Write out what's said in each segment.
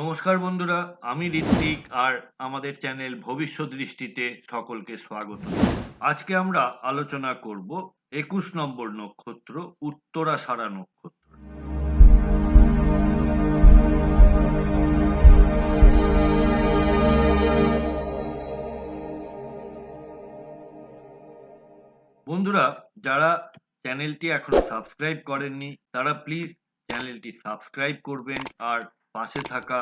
নমস্কার বন্ধুরা, আমি ঋত্বিক আর আমাদের চ্যানেল ভবিষ্যৎ দৃষ্টিতে সকলকে স্বাগত। আজকে আমরা আলোচনা করব একুশ নম্বর নক্ষত্র উত্তরাষাঢ়া নক্ষত্র বন্ধুরা, যারা চ্যানেলটি এখনও সাবস্ক্রাইব করেননি, তারা প্লিজ চ্যানেলটি সাবস্ক্রাইব করবেন আর পাশে থাকা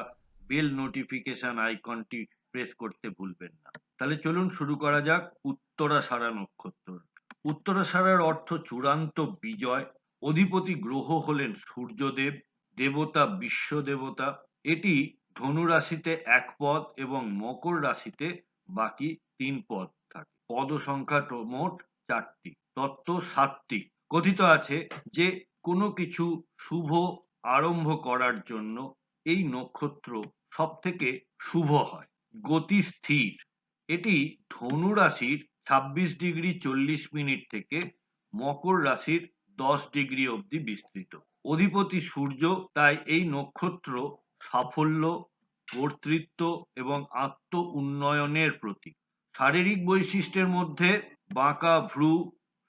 বেল নোটিফিকেশন আইকনটি প্রেস করতে ভুলবেন না। তাহলে চলুন শুরু করা যাক উত্তরাষাঢ়া নক্ষত্র। উত্তরাষাঢ়ার অর্থ চূড়ান্ত বিজয়। অধিপতি গ্রহ হলেন সূর্যদেব, দেবতা বিশ্ব দেবতা এটি ধনু রাশিতে এক পদ এবং মকর রাশিতে বাকি তিন পদ থাকে। পদ সংখ্যা মোট চারটি, তত্ত্ব সাতটি। কথিত আছে যে কোনো কিছু শুভ আরম্ভ করার জন্য এই নক্ষত্র সব থেকে শুভ হয়। গতি স্থির। এটি ধনু রাশির ছাব্বিশ ডিগ্রি চল্লিশ মিনিট থেকে মকর রাশির দশ ডিগ্রি অবধি বিস্তৃত। অধিপতি সূর্য তাই এই নক্ষত্র সাফল্য, কর্তৃত্ব এবং আত্ম উন্নয়নের প্রতীক। শারীরিক বৈশিষ্ট্যের মধ্যে বাঁকা, ভ্রু,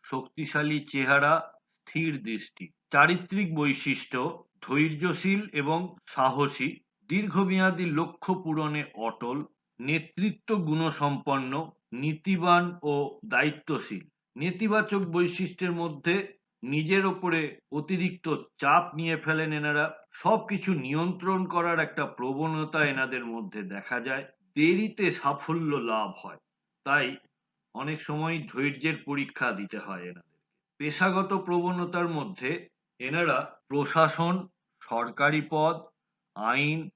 শক্তিশালী চেহারা, স্থির দৃষ্টি। চারিত্রিক বৈশিষ্ট্য ধৈর্যশীল এবং সাহসী, দীর্ঘমেয়াদী লক্ষ্য পূরণে অটল, নেতৃত্ব গুণসম্পন্ন, নীতিবান ও দায়িত্বশীল। নেতিবাচক বৈশিষ্ট্যের মধ্যে নিজের ওপরে অতিরিক্ত চাপ নিয়ে ফেলেন এনারা। সবকিছু নিয়ন্ত্রণ করার একটা প্রবণতা এনাদের মধ্যে দেখা যায়। দেরিতে সাফল্য লাভ হয়। তাই অনেক সময় ধৈর্যের পরীক্ষা দিতে হয় এনাদের পেশাগত প্রবণতার মধ্যে এনারা প্রশাসন সরকারি পদ, আইন,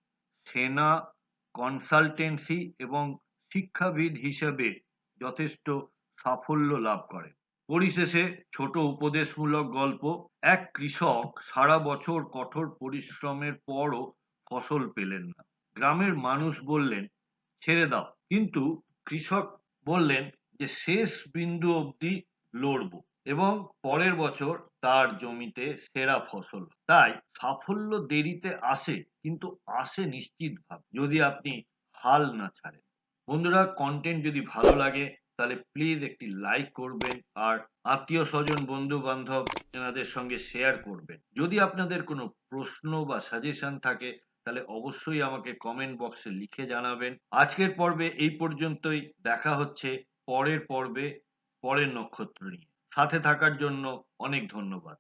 সেনা, কনসালটেন্সি এবং শিক্ষাবিদ হিসেবে যথেষ্ট সাফল্য লাভ করে। পরিশেষে ছোট উপদেশমূলক গল্প, এক কৃষক সারা বছর কঠোর পরিশ্রমের পরও ফসল পেলেন না। গ্রামের মানুষ বললেন, ছেড়ে দাও। কিন্তু কৃষক বললেন যে, শেষ বিন্দু অবধি লড়বো এবং পরের বছর তার জমিতে সেরা ফসল। তাই সাফল্য দেরিতে আসে, কিন্তু আসে নিশ্চিতভাবে, যদি আপনি হাল না ছাড়েন। বন্ধুরা কন্টেন্ট যদি ভালো লাগে, তাহলে প্লিজ একটি লাইক করবেন আর আত্মীয় স্বজন বন্ধু বান্ধব এনাদের সঙ্গে শেয়ার করবেন। যদি আপনাদের কোনো প্রশ্ন বা সাজেশন থাকে, তাহলে অবশ্যই আমাকে কমেন্ট বক্সে লিখে জানাবেন। আজকের পর্বে এই পর্যন্তই। দেখা হচ্ছে পরের পর্বে, পরের নক্ষত্র নিয়ে। সাথে থাকার জন্য অনেক ধন্যবাদ।